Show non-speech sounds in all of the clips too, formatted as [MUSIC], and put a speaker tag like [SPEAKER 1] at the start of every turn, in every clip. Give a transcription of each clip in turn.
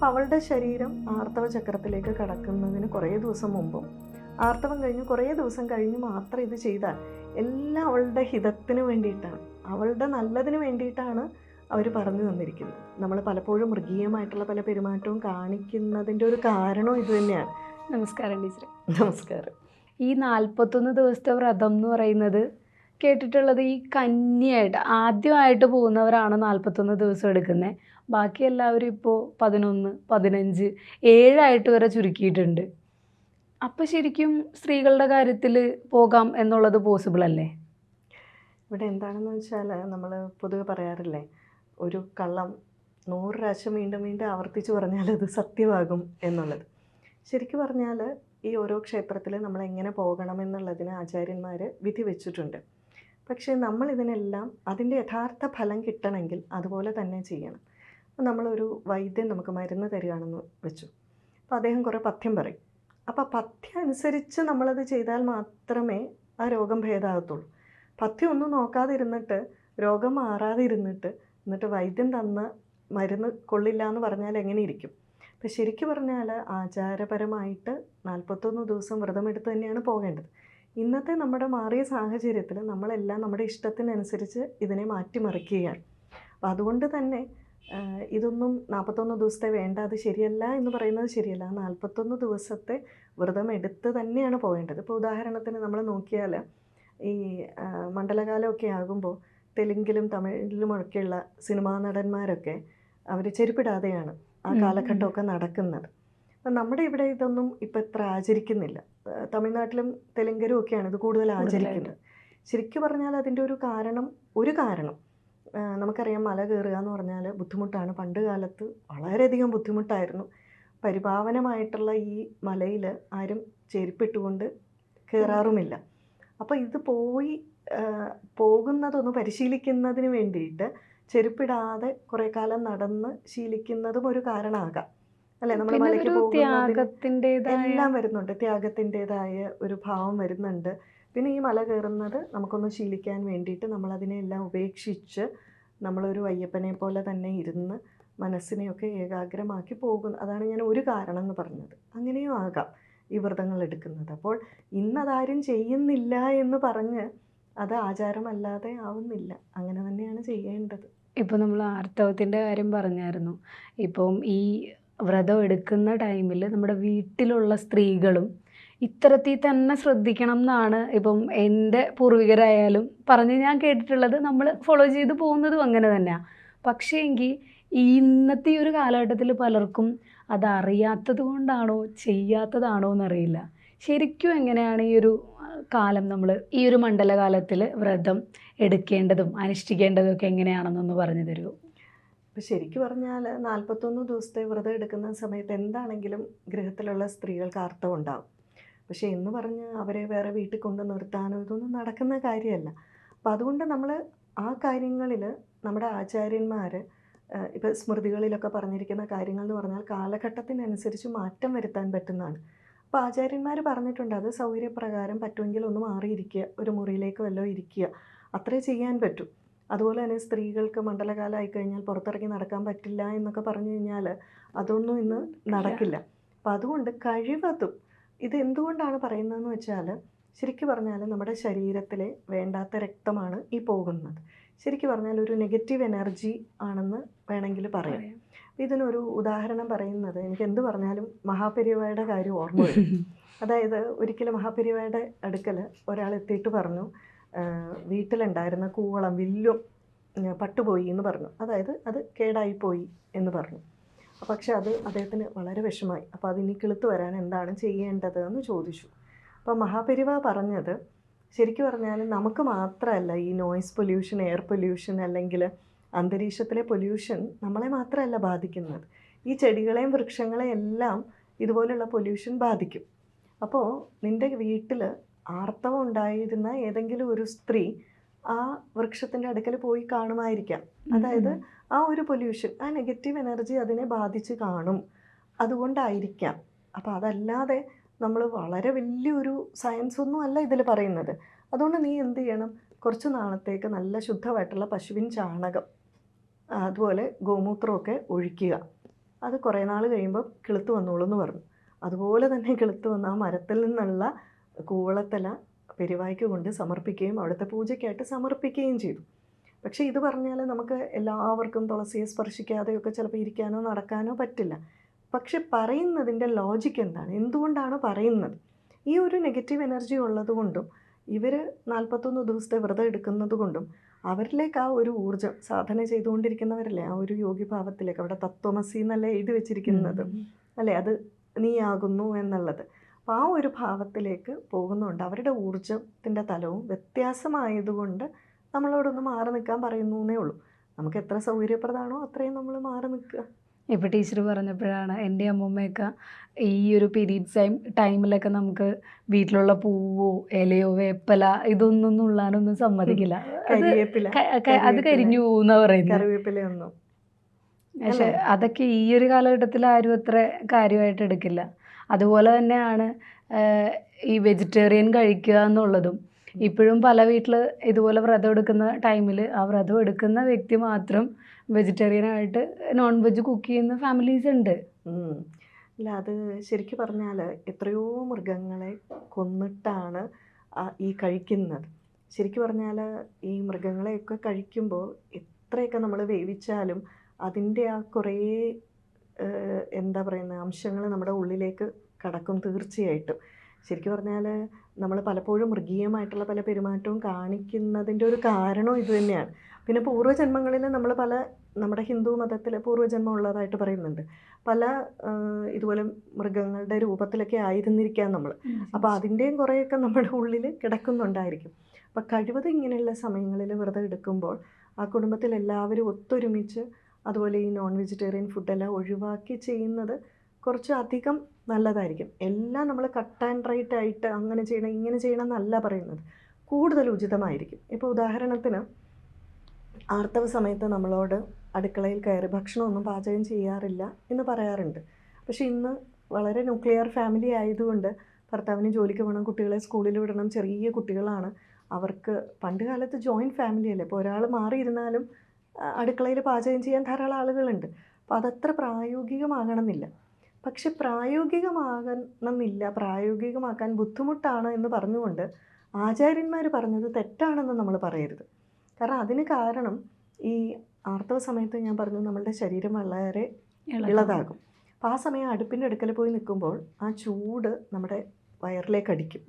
[SPEAKER 1] അപ്പം അവളുടെ ശരീരം ആർത്തവ ചക്രത്തിലേക്ക് കടക്കുന്നതിന് കുറേ ദിവസം മുമ്പും ആർത്തവം കഴിഞ്ഞ് കുറേ ദിവസം കഴിഞ്ഞ് മാത്രം ഇത് ചെയ്താൽ എല്ലാം അവളുടെ ഹിതത്തിന് വേണ്ടിയിട്ടാണ്. അവളുടെ നല്ലതിന് വേണ്ടിയിട്ടാണ് അവർ പറഞ്ഞു തന്നിരിക്കുന്നത്. നമ്മൾ പലപ്പോഴും മൃഗീയമായിട്ടുള്ള പല പെരുമാറ്റവും കാണിക്കുന്നതിന്റെ ഒരു കാരണം ഇത് തന്നെയാണ്.
[SPEAKER 2] നമസ്കാരം ടീച്ചർ
[SPEAKER 1] നമസ്കാരം.
[SPEAKER 2] ഈ നാൽപ്പത്തൊന്ന് ദിവസത്തെ വ്രതം എന്ന് പറയുന്നത് കേട്ടിട്ടുള്ളത് ഈ കന്യായിട്ട് ആദ്യമായിട്ട് പോകുന്നവരാണ് നാൽപ്പത്തൊന്ന് ദിവസം എടുക്കുന്നത് ബാക്കി എല്ലാവരും ഇപ്പോൾ പതിനൊന്ന് പതിനഞ്ച് ഏഴായിട്ട് വരെ ചുരുക്കിയിട്ടുണ്ട്. അപ്പം ശരിക്കും സ്ത്രീകളുടെ കാര്യത്തിൽ പോകാം എന്നുള്ളത് പോസിബിൾ അല്ലേ?
[SPEAKER 1] ഇവിടെ എന്താണെന്ന് വെച്ചാൽ നമ്മൾ പൊതുവെ പറയാറില്ലേ ഒരു കള്ളം നൂറ് പ്രാവശ്യം വീണ്ടും വീണ്ടും ആവർത്തിച്ച് പറഞ്ഞാൽ അത് സത്യമാകും എന്നുള്ളത്. ശരിക്കും പറഞ്ഞാൽ ഈ ഓരോ ക്ഷേത്രത്തിൽ നമ്മൾ എങ്ങനെ പോകണം പോകണമെന്നുള്ളതിന് ആചാര്യന്മാർ വിധി വെച്ചിട്ടുണ്ട് പക്ഷേ നമ്മൾ ഇതിനെല്ലാം അതിന്റെ യഥാർത്ഥ ഫലം കിട്ടണമെങ്കിൽ അതുപോലെ തന്നെ ചെയ്യണം. അപ്പോൾ നമ്മളൊരു വൈദ്യൻ നമുക്ക് മരുന്ന് തരികയാണെന്ന് വെച്ചു. അപ്പോൾ അദ്ദേഹം കുറേ പഥ്യം പറയും. അപ്പോൾ പഥ്യം അനുസരിച്ച് നമ്മളത് ചെയ്താൽ മാത്രമേ ആ രോഗം ഭേദമാകത്തുള്ളൂ പഥ്യം ഒന്നും നോക്കാതെ ഇരുന്നിട്ട് രോഗം മാറാതെ ഇരുന്നിട്ട് എന്നിട്ട് വൈദ്യൻ തന്ന മരുന്ന് കൊള്ളില്ല എന്ന് പറഞ്ഞാൽ എങ്ങനെ ഇരിക്കും? അപ്പം ശരിക്കും പറഞ്ഞാൽ ആചാരപരമായിട്ട് നാൽപ്പത്തൊന്ന് ദിവസം വ്രതമെടുത്ത് തന്നെയാണ് പോകേണ്ടത്. ഇന്നത്തെ നമ്മുടെ മാറിയ സാഹചര്യത്തിൽ നമ്മളെല്ലാം നമ്മുടെ ഇഷ്ടത്തിനനുസരിച്ച് ഇതിനെ മാറ്റിമറിക്കുകയാണ്. അപ്പം അതുകൊണ്ട് തന്നെ ഇതൊന്നും നാൽപ്പത്തൊന്ന് ദിവസത്തെ വേണ്ട അത് ശരിയല്ല എന്ന് പറയുന്നത് ശരിയല്ല. ആ നാൽപ്പത്തൊന്ന് ദിവസത്തെ വ്രതം എടുത്ത് തന്നെയാണ് പോകേണ്ടത്. ഇപ്പോൾ ഉദാഹരണത്തിന് നമ്മൾ നോക്കിയാൽ ഈ മണ്ഡലകാലമൊക്കെ ആകുമ്പോൾ തെലുങ്കിലും തമിഴിലുമൊക്കെയുള്ള സിനിമാ നടന്മാരൊക്കെ അവർ ചെരുപ്പിടാതെയാണ് ആ. കാലഘട്ടമൊക്കെ നടക്കുന്നത്. നമ്മുടെ ഇവിടെ ഇതൊന്നും ഇപ്പം ഇത്ര ആചരിക്കുന്നില്ല. തമിഴ്നാട്ടിലും തെലുങ്കരും ഒക്കെയാണ് ഇത് കൂടുതൽ ആചരിക്കുന്നത്. ശരിക്കും പറഞ്ഞാൽ അതിന്റെ ഒരു കാരണം ഒരു കാരണം നമുക്കറിയാം മല കയറുക എന്ന് പറഞ്ഞാൽ ബുദ്ധിമുട്ടാണ്. പണ്ട് കാലത്ത് വളരെയധികം ബുദ്ധിമുട്ടായിരുന്നു. പരിപാവനമായിട്ടുള്ള ഈ മലയിൽ ആരും ചെരുപ്പിട്ടുകൊണ്ട് കയറാറുമില്ല. അപ്പോൾ ഇത് പോയി പോകുന്നതൊന്ന് പരിശീലിക്കുന്നതിന് വേണ്ടിയിട്ട് ചെരുപ്പിടാതെ കുറേ കാലം നടന്ന് ശീലിക്കുന്നതും ഒരു കാരണമാകാം. അല്ലേ? നമ്മൾ മലയ്ക്ക് പോകുന്നതിന് എല്ലാം വരുന്നുണ്ട്. ത്യാഗത്തിന്റെതായ ഒരു ഭാവം വരുന്നുണ്ട്. പിന്നെ ഈ മല കയറുന്നത് നമുക്കൊന്ന് ശീലിക്കാൻ വേണ്ടിയിട്ട് നമ്മളതിനെല്ലാം ഉപേക്ഷിച്ച് നമ്മളൊരു വയ്യപ്പനെ പോലെ തന്നെ ഇരുന്ന് മനസ്സിനെയൊക്കെ ഏകാഗ്രമാക്കി പോകുന്നു അതാണ് ഞാൻ ഒരു കാരണം എന്ന് പറഞ്ഞത്. അങ്ങനെയും ആകാം ഈ വ്രതങ്ങൾ എടുക്കുന്നത്. അപ്പോൾ ഇന്നതാരും ചെയ്യുന്നില്ല എന്ന് പറഞ്ഞ് അത് ആചാരമല്ലാതെ ആവുന്നില്ല. അങ്ങനെ തന്നെയാണ് ചെയ്യേണ്ടത്.
[SPEAKER 2] ഇപ്പോൾ നമ്മൾ ആർത്തവത്തിന്റെ കാര്യം പറഞ്ഞായിരുന്നു. ഇപ്പം ഈ വ്രതം എടുക്കുന്ന ടൈമിൽ നമ്മുടെ വീട്ടിലുള്ള സ്ത്രീകളും ഇത്തരത്തിൽ തന്നെ ശ്രദ്ധിക്കണം എന്നാണ് ഇപ്പം എന്റെ പൂർവികരായാലും പറഞ്ഞ് ഞാൻ കേട്ടിട്ടുള്ളത്. നമ്മൾ ഫോളോ ചെയ്ത് പോകുന്നതും അങ്ങനെ തന്നെയാണ് പക്ഷേ എങ്കിൽ ഇന്നത്തെ ഈ ഒരു കാലഘട്ടത്തിൽ പലർക്കും അതറിയാത്തത് കൊണ്ടാണോ ചെയ്യാത്തതാണോ എന്നറിയില്ല. ശരിക്കും എങ്ങനെയാണ് ഈ ഒരു കാലം നമ്മൾ ഈ ഒരു മണ്ഡലകാലത്തിൽ വ്രതം എടുക്കേണ്ടതും അനുഷ്ഠിക്കേണ്ടതും ഒക്കെ എങ്ങനെയാണെന്നൊന്ന് പറഞ്ഞു തരുമോ?
[SPEAKER 1] അപ്പോൾ ശരിക്കും പറഞ്ഞാൽ നാൽപ്പത്തൊന്ന് ദിവസത്തെ വ്രതം എടുക്കുന്ന സമയത്ത് എന്താണെങ്കിലും ഗൃഹത്തിലുള്ള സ്ത്രീകൾക്ക് അർത്ഥം ഉണ്ടാവും. പക്ഷേ എന്ന് പറഞ്ഞ് അവരെ വേറെ വീട്ടിൽ കൊണ്ട് നിർത്താനോ ഇതൊന്നും നടക്കുന്ന കാര്യമല്ല. അപ്പം അതുകൊണ്ട് നമ്മൾ ആ കാര്യങ്ങളിൽ നമ്മുടെ ആചാര്യന്മാർ ഇപ്പോൾ സ്മൃതികളിലൊക്കെ പറഞ്ഞിരിക്കുന്ന കാര്യങ്ങൾ എന്ന് പറഞ്ഞാൽ കാലഘട്ടത്തിനനുസരിച്ച് മാറ്റം വരുത്താൻ പറ്റുന്നതാണ്. അപ്പോൾ ആചാര്യന്മാർ പറഞ്ഞിട്ടുണ്ട് അത് സൗകര്യപ്രകാരം പറ്റുമെങ്കിൽ ഒന്ന് മാറിയിരിക്കുക ഒരു മുറിയിലേക്ക് വല്ലതും ഇരിക്കുക അത്രേ ചെയ്യാൻ പറ്റൂ. അതുപോലെ തന്നെ സ്ത്രീകൾക്ക് മണ്ഡലകാലമായി കഴിഞ്ഞാൽ പുറത്തിറങ്ങി നടക്കാൻ പറ്റില്ല എന്നൊക്കെ പറഞ്ഞു കഴിഞ്ഞാൽ അതൊന്നും ഇന്ന് നടക്കില്ല. അപ്പം അതുകൊണ്ട് കഴിവതും ഇത് എന്തുകൊണ്ടാണ് പറയുന്നതെന്ന് വെച്ചാൽ ശരിക്കും പറഞ്ഞാൽ നമ്മുടെ ശരീരത്തിലെ വേണ്ടാത്ത രക്തമാണ് ഈ പോകുന്നത്. ശരിക്കും പറഞ്ഞാൽ ഒരു നെഗറ്റീവ് എനർജി ആണെന്ന് വേണമെങ്കിൽ പറയാം. ഇതിനൊരു ഉദാഹരണം പറയുന്നത് എനിക്ക് എന്ത് പറഞ്ഞാലും മഹാപെരിവായുടെ കാര്യം ഓർമ്മ വരും. [LAUGHS] അതായത് ഒരിക്കലും മഹാപെരിവായുടെ അടുക്കൽ ഒരാൾ എത്തിയിട്ട് പറഞ്ഞു വീട്ടിലുണ്ടായിരുന്ന കൂവളം വില്ലും പട്ടുപോയി എന്ന് പറഞ്ഞു. അതായത് അത് കേടായിപ്പോയി എന്ന് പറഞ്ഞു. പക്ഷെ അത് അദ്ദേഹത്തിന് വളരെ വിഷമായി അപ്പോൾ അതിനി കിളുത്ത് വരാൻ എന്താണ് ചെയ്യേണ്ടത് എന്ന് ചോദിച്ചു. അപ്പോൾ മഹാപെരിവ പറഞ്ഞത് ശരിക്കും പറഞ്ഞാൽ നമുക്ക് മാത്രമല്ല ഈ നോയ്സ് പൊല്യൂഷൻ എയർ പൊല്യൂഷൻ അല്ലെങ്കിൽ അന്തരീക്ഷത്തിലെ പൊല്യൂഷൻ നമ്മളെ മാത്രമല്ല ബാധിക്കുന്നത്. ഈ ചെടികളെയും വൃക്ഷങ്ങളെയും എല്ലാം ഇതുപോലുള്ള പൊല്യൂഷൻ ബാധിക്കും. അപ്പോൾ നിന്റെ വീട്ടിൽ ആർത്തവം ഉണ്ടായിരുന്ന ഏതെങ്കിലും ഒരു സ്ത്രീ ആ വൃക്ഷത്തിന്റെ അടുക്കൽ പോയി കാണുമായിരിക്കാം. അതായത് ആ ഒരു പൊല്യൂഷൻ ആ നെഗറ്റീവ് എനർജി അതിനെ ബാധിച്ച് കാണും. അതുകൊണ്ടായിരിക്കാം. അപ്പോൾ അതല്ലാതെ നമ്മൾ വളരെ വലിയൊരു സയൻസ് ഒന്നും അല്ല ഇതിൽ പറയുന്നത്. അതുകൊണ്ട് നീ എന്ത് ചെയ്യണം? കുറച്ച് നാളത്തേക്ക് നല്ല ശുദ്ധമായിട്ടുള്ള പശുവിൻ ചാണകം അതുപോലെ ഗോമൂത്രമൊക്കെ ഒഴിക്കുക. അത് കുറേ നാൾ കഴിയുമ്പോൾ കിളുത്ത് വന്നോളൂ എന്ന് പറഞ്ഞു. അതുപോലെ തന്നെ കിളുത്ത് വന്ന ആ മരത്തിൽ നിന്നുള്ള കൂവളത്തല പെരുവായ്ക്ക് കൊണ്ട് സമർപ്പിക്കുകയും അവിടുത്തെ പൂജയ്ക്കായിട്ട് സമർപ്പിക്കുകയും ചെയ്തു. പക്ഷേ ഇത് പറഞ്ഞാൽ നമുക്ക് എല്ലാവർക്കും തുളസിയെ സ്പർശിക്കാതെയൊക്കെ ചിലപ്പോൾ ഇരിക്കാനോ നടക്കാനോ പറ്റില്ല. പക്ഷെ പറയുന്നതിന്റെ ലോജിക്ക് എന്താണ്? എന്തുകൊണ്ടാണ് പറയുന്നത്? ഈ ഒരു നെഗറ്റീവ് എനർജി ഉള്ളത് കൊണ്ടും ഇവർ നാൽപ്പത്തൊന്ന് ദിവസത്തെ വ്രതം എടുക്കുന്നത് കൊണ്ടും അവരിലേക്ക് ആ ഒരു ഊർജം സാധന ചെയ്തുകൊണ്ടിരിക്കുന്നവരല്ലേ? ആ ഒരു യോഗിഭാവത്തിലേക്ക് അവിടെ തത്വമസി എന്നല്ലേ എഴുതി വെച്ചിരിക്കുന്നത്. അല്ലേ? അത് നീയാകുന്നു എന്നുള്ളത്. അപ്പോൾ ആ ഒരു ഭാവത്തിലേക്ക് പോകുന്നുണ്ട്. അവരുടെ ഊർജത്തിന്റെ തലവും വ്യത്യാസമായതുകൊണ്ട് നമ്മളോടൊന്ന് മാറി നിൽക്കാൻ പറയുന്നു എന്നേ ഉള്ളൂ. നമുക്ക് എത്ര സൗകര്യപ്രദമാണോ അത്രയും നമ്മൾ മാറി നിൽക്കുക.
[SPEAKER 2] ഇപ്പോൾ ടീച്ചർ പറഞ്ഞപ്പോഴാണ് എന്റെ അമ്മൂമ്മയൊക്കെ ഈ ഒരു പീരീഡ് ടൈം ടൈമിലൊക്കെ നമുക്ക് വീട്ടിലുള്ള പൂവോ ഇലയോ വേപ്പല ഇതൊന്നും ഉള്ളാനൊന്നും സമ്മതിക്കില്ല അത് കരിഞ്ഞു പോകുന്ന പറയുന്നത്. പക്ഷെ അതൊക്കെ ഈ ഒരു കാലഘട്ടത്തിൽ ആരും അത്ര കാര്യമായിട്ട് എടുക്കില്ല. അതുപോലെ തന്നെയാണ് ഈ വെജിറ്റേറിയൻ കഴിക്കുക എന്നുള്ളതും. ഇപ്പോഴും പല വീട്ടിൽ ഇതുപോലെ വ്രതം എടുക്കുന്ന ടൈമിൽ ആ വ്രതം എടുക്കുന്ന വ്യക്തി മാത്രം വെജിറ്റേറിയൻ ആയിട്ട് നോൺ വെജ് കുക്ക് ചെയ്യുന്ന ഫാമിലീസ് ഉണ്ട്.
[SPEAKER 1] അല്ല അത് ശരിക്കും പറഞ്ഞാൽ എത്രയോ മൃഗങ്ങളെ കൊന്നിട്ടാണ് ഈ കഴിക്കുന്നത്. ശരിക്കും പറഞ്ഞാൽ ഈ മൃഗങ്ങളെയൊക്കെ കഴിക്കുമ്പോൾ എത്രയൊക്കെ നമ്മൾ വേവിച്ചാലും അതിന്റെ ആ കുറേ എന്താ പറയുന്നത് അംശങ്ങൾ നമ്മുടെ ഉള്ളിലേക്ക് കടക്കും തീർച്ചയായിട്ടും. ശരിക്കും പറഞ്ഞാൽ നമ്മൾ പലപ്പോഴും മൃഗീയമായിട്ടുള്ള പല പെരുമാറ്റവും കാണിക്കുന്നതിന്റെ ഒരു കാരണം ഇത് തന്നെയാണ്. പിന്നെ പൂർവജന്മങ്ങളിൽ നമ്മൾ പല നമ്മുടെ ഹിന്ദു മതത്തിൽ പൂർവജന്മം ഉള്ളതായിട്ട് പറയുന്നുണ്ട്. പല ഇതുപോലെ മൃഗങ്ങളുടെ രൂപത്തിലൊക്കെ ആയിരുന്നിരിക്കാം നമ്മൾ അപ്പോൾ അതിന്റെയും കുറേയൊക്കെ നമ്മുടെ ഉള്ളിൽ കിടക്കുന്നുണ്ടായിരിക്കും. അപ്പോൾ കഴിവതും ഇങ്ങനെയുള്ള സമയങ്ങളിൽ വ്രതം എടുക്കുമ്പോൾ ആ കുടുംബത്തിൽ എല്ലാവരും ഒത്തൊരുമിച്ച് അതുപോലെ ഈ നോൺ വെജിറ്റേറിയൻ ഫുഡെല്ലാം ഒഴിവാക്കി ചെയ്യുന്നത് കുറച്ച് അധികം നല്ലതായിരിക്കും. എല്ലാം നമ്മൾ കട്ട് ആൻഡ് റൈറ്റ് ആയിട്ട് അങ്ങനെ ചെയ്യണം ഇങ്ങനെ ചെയ്യണം എന്നല്ല പറയുന്നത്. കൂടുതൽ ഉചിതമായിരിക്കും. ഇപ്പോൾ ഉദാഹരണത്തിന് ആർത്തവ സമയത്ത് നമ്മളോട് അടുക്കളയിൽ കയറി ഭക്ഷണമൊന്നും പാചകം ചെയ്യാറില്ല എന്ന് പറയാറുണ്ട്. പക്ഷേ ഇന്ന് വളരെ ന്യൂക്ലിയർ ഫാമിലി ആയതുകൊണ്ട് ഭർത്താവിന് ജോലിക്ക് പോകണം കുട്ടികളെ സ്കൂളിൽ വിടണം ചെറിയ കുട്ടികളാണ്. അവർക്ക് പണ്ട് കാലത്ത് ജോയിന്റ് ഫാമിലി അല്ലേ? ഇപ്പോൾ ഒരാൾ മാറിയിരുന്നാലും അടുക്കളയിൽ പാചകം ചെയ്യാൻ ധാരാളം ആളുകളുണ്ട്. അപ്പോൾ അതത്ര പ്രായോഗികമാകണമെന്നില്ല. പക്ഷെ പ്രായോഗികമാകണമെന്നില്ല പ്രായോഗികമാക്കാൻ ബുദ്ധിമുട്ടാണ് എന്ന് പറഞ്ഞുകൊണ്ട് ആചാര്യന്മാർ പറഞ്ഞത് തെറ്റാണെന്ന് നമ്മൾ പറയരുത്. കാരണം അതിന് കാരണം ഈ ആർത്തവ സമയത്ത് ഞാൻ പറഞ്ഞു നമ്മളുടെ ശരീരം വളരെ ഇളതാകും അപ്പോൾ ആ സമയം അടുപ്പിന്റെ അടുക്കൽ പോയി നിൽക്കുമ്പോൾ ആ ചൂട് നമ്മുടെ വയറിലേക്ക് അടിക്കും.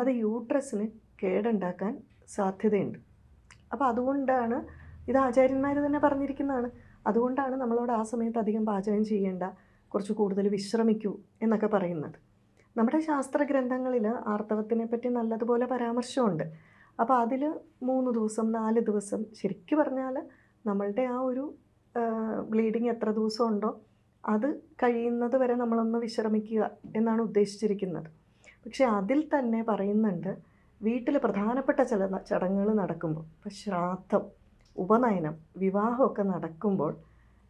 [SPEAKER 1] അത് യൂട്രസിന് കേടുണ്ടാക്കാൻ സാധ്യതയുണ്ട്. അപ്പോൾ അതുകൊണ്ടാണ് ഇത് ആചാര്യന്മാർ തന്നെ പറഞ്ഞിരിക്കുന്നതാണ്. അതുകൊണ്ടാണ് നമ്മളോട് ആ സമയത്ത് അധികം പാചകം ചെയ്യേണ്ട കുറച്ച് കൂടുതൽ വിശ്രമിക്കൂ എന്നൊക്കെ പറയുന്നത്. നമ്മുടെ ശാസ്ത്ര ഗ്രന്ഥങ്ങളിൽ ആർത്തവത്തിനെ പറ്റി നല്ലതുപോലെ പരാമർശമുണ്ട്. അപ്പോൾ അതിൽ മൂന്ന് ദിവസം നാല് ദിവസം ശരിക്കു പറഞ്ഞാൽ നമ്മളുടെ ആ ഒരു ബ്ലീഡിങ് എത്ര ദിവസം ഉണ്ടോ അത് കഴിയുന്നത് വരെ നമ്മളൊന്ന് വിശ്രമിക്കുക എന്നാണ് ഉദ്ദേശിച്ചിരിക്കുന്നത്. പക്ഷേ അതിൽ തന്നെ പറയുന്നുണ്ട് വീട്ടിൽ പ്രധാനപ്പെട്ട ചില ചടങ്ങുകൾ നടക്കുമ്പോൾ ഇപ്പോൾ ശ്രാദ്ധം ഉപനയനം വിവാഹമൊക്കെ നടക്കുമ്പോൾ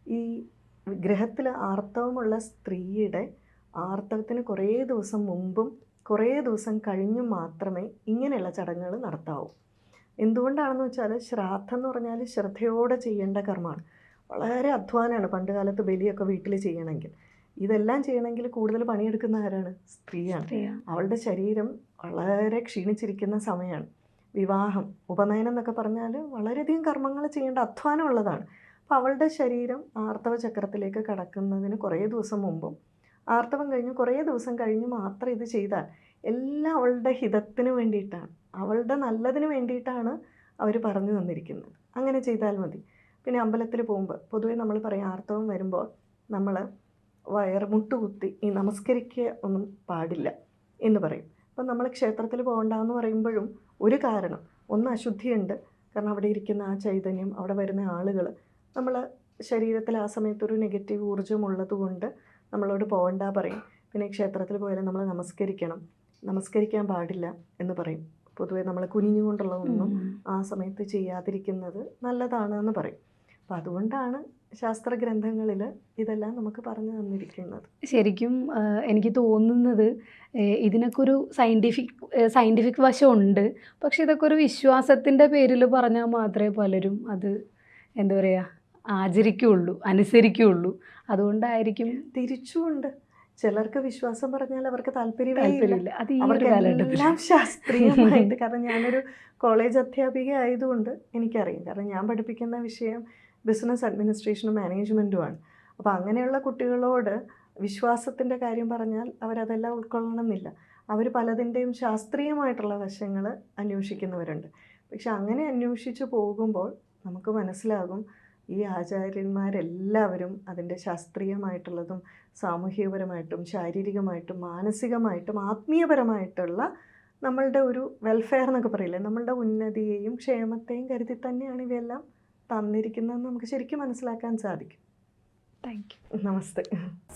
[SPEAKER 1] ഈ ഗ്രഹത്തിൽ ആർത്തവമുള്ള സ്ത്രീയുടെ ആർത്തവത്തിന് കുറേ ദിവസം മുമ്പും കുറേ ദിവസം കഴിഞ്ഞും മാത്രമേ ഇങ്ങനെയുള്ള ചടങ്ങുകൾ നടത്താവൂ. എന്തുകൊണ്ടാണെന്ന് വെച്ചാൽ ശ്രാദ്ധം എന്ന് പറഞ്ഞാൽ ശ്രദ്ധയോടെ ചെയ്യേണ്ട കർമ്മമാണ്. വളരെ അധ്വാനമാണ് പണ്ട് കാലത്ത് ബലിയൊക്കെ വീട്ടിൽ ചെയ്യണമെങ്കിൽ. ഇതെല്ലാം ചെയ്യണമെങ്കിൽ കൂടുതൽ പണിയെടുക്കുന്ന ആരാണ്? സ്ത്രീയാണ്. അവളുടെ ശരീരം വളരെ ക്ഷീണിച്ചിരിക്കുന്ന സമയമാണ്. വിവാഹം ഉപനയനം എന്നൊക്കെ പറഞ്ഞാൽ വളരെയധികം കർമ്മങ്ങൾ ചെയ്യേണ്ട അധ്വാനമുള്ളതാണ്. അപ്പോൾ അവളുടെ ശരീരം ആർത്തവ ചക്രത്തിലേക്ക് കടക്കുന്നതിന് കുറേ ദിവസം മുമ്പും ആർത്തവം കഴിഞ്ഞ് കുറേ ദിവസം കഴിഞ്ഞ് മാത്രം ഇത് ചെയ്താൽ എല്ലാം അവളുടെ ഹിതത്തിന് വേണ്ടിയിട്ടാണ്. അവളുടെ നല്ലതിന് വേണ്ടിയിട്ടാണ് അവർ പറഞ്ഞു തന്നിരിക്കുന്നത്. അങ്ങനെ ചെയ്താൽ മതി. പിന്നെ അമ്പലത്തിൽ പോകുമ്പോൾ പൊതുവേ നമ്മൾ പറയും ആർത്തവം വരുമ്പോൾ നമ്മൾ വയർ മുട്ടുകുത്തി ഈ നമസ്കരിക്കുക ഒന്നും പാടില്ല എന്ന് പറയും. അപ്പം നമ്മൾ ക്ഷേത്രത്തിൽ പോകണ്ടെന്ന് പറയുമ്പോഴും ഒരു കാരണം. ഒന്ന് അശുദ്ധിയുണ്ട്. കാരണം അവിടെ ഇരിക്കുന്ന ആ ചൈതന്യം അവിടെ വരുന്ന ആളുകൾ നമ്മൾ ശരീരത്തിൽ ആ സമയത്തൊരു നെഗറ്റീവ് ഊർജം ഉള്ളതുകൊണ്ട് നമ്മളോട് പോകണ്ട പറയും. പിന്നെ ക്ഷേത്രത്തിൽ പോയാലും നമ്മൾ നമസ്കരിക്കണം. നമസ്കരിക്കാൻ പാടില്ല എന്ന് പറയും. പൊതുവേ നമ്മൾ കുനിഞ്ഞുകൊണ്ടുള്ളതൊന്നും. ആ സമയത്ത് ചെയ്യാതിരിക്കുന്നത് നല്ലതാണ് എന്ന് പറയും. അപ്പം അതുകൊണ്ടാണ് ശാസ്ത്ര ഗ്രന്ഥങ്ങളിൽ ഇതെല്ലാം നമുക്ക് പറഞ്ഞു തന്നിരിക്കുന്നത്.
[SPEAKER 2] ശരിക്കും എനിക്ക് തോന്നുന്നത് ഇതിനൊക്കെ ഒരു സയന്റിഫിക് സയന്റിഫിക് വശമുണ്ട്. പക്ഷെ ഇതൊക്കെ ഒരു വിശ്വാസത്തിന്റെ പേരിൽ പറഞ്ഞാൽ മാത്രമേ പലരും അത് എന്താ പറയുക ആചരിക്കുകയുള്ളൂ അനുസരിക്കുകയുള്ളൂ. അതുകൊണ്ടായിരിക്കും
[SPEAKER 1] തിരിച്ചുമുണ്ട്. ചിലർക്ക് വിശ്വാസം പറഞ്ഞാൽ അവർക്ക് താല്പര്യമേ
[SPEAKER 2] താല്പര്യമില്ല. അത്
[SPEAKER 1] എല്ലാം ശാസ്ത്രീയമായിട്ട്. [LAUGHS] കാരണം ഞാനൊരു കോളേജ് അധ്യാപിക ആയതുകൊണ്ട് എനിക്കറിയാം. കാരണം ഞാൻ പഠിപ്പിക്കുന്ന വിഷയം ബിസിനസ് അഡ്മിനിസ്ട്രേഷനും മാനേജ്മെന്റുമാണ് അപ്പോൾ അങ്ങനെയുള്ള കുട്ടികളോട് വിശ്വാസത്തിന്റെ കാര്യം പറഞ്ഞാൽ അവരതെല്ലാം ഉൾക്കൊള്ളണമെന്നില്ല. അവർ പലതിന്റെയും ശാസ്ത്രീയമായിട്ടുള്ള വശങ്ങൾ അന്വേഷിക്കുന്നവരുണ്ട്. പക്ഷെ അങ്ങനെ അന്വേഷിച്ച് പോകുമ്പോൾ നമുക്ക് മനസ്സിലാകും ഈ ആചാര്യന്മാരെല്ലാവരും അതിന്റെ ശാസ്ത്രീയമായിട്ടുള്ളതും സാമൂഹികപരമായിട്ടും ശാരീരികമായിട്ടും മാനസികമായിട്ടും ആത്മീയപരമായിട്ടുള്ള നമ്മളുടെ ഒരു വെൽഫെയർ എന്നൊക്കെ പറയില്ലേ? നമ്മളുടെ ഉന്നതിയെയും ക്ഷേമത്തെയും കരുതി തന്നെയാണ് ഇവയെല്ലാം തന്നിരിക്കുന്നതെന്ന് നമുക്ക് ശരിക്കും മനസ്സിലാക്കാൻ സാധിക്കും.
[SPEAKER 2] താങ്ക് യു
[SPEAKER 1] നമസ്തേ.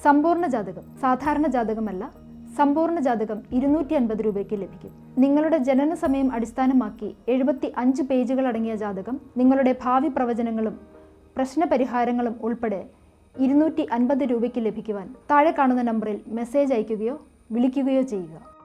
[SPEAKER 3] സമ്പൂർണ ജാതകം സാധാരണ ജാതകമല്ല സമ്പൂർണ ജാതകം ഇരുന്നൂറ്റി അൻപത് രൂപയ്ക്ക് ലഭിക്കും. നിങ്ങളുടെ ജനന സമയം അടിസ്ഥാനമാക്കി എഴുപത്തി അഞ്ച് പേജുകൾ അടങ്ങിയ ജാതകം നിങ്ങളുടെ ഭാവി പ്രവചനങ്ങളും പ്രശ്നപരിഹാരങ്ങളും ഉൾപ്പെടെ ഇരുന്നൂറ്റി അൻപത് രൂപയ്ക്ക് ലഭിക്കുവാൻ താഴെ കാണുന്ന നമ്പറിൽ മെസ്സേജ് അയയ്ക്കുകയോ വിളിക്കുകയോ ചെയ്യുക.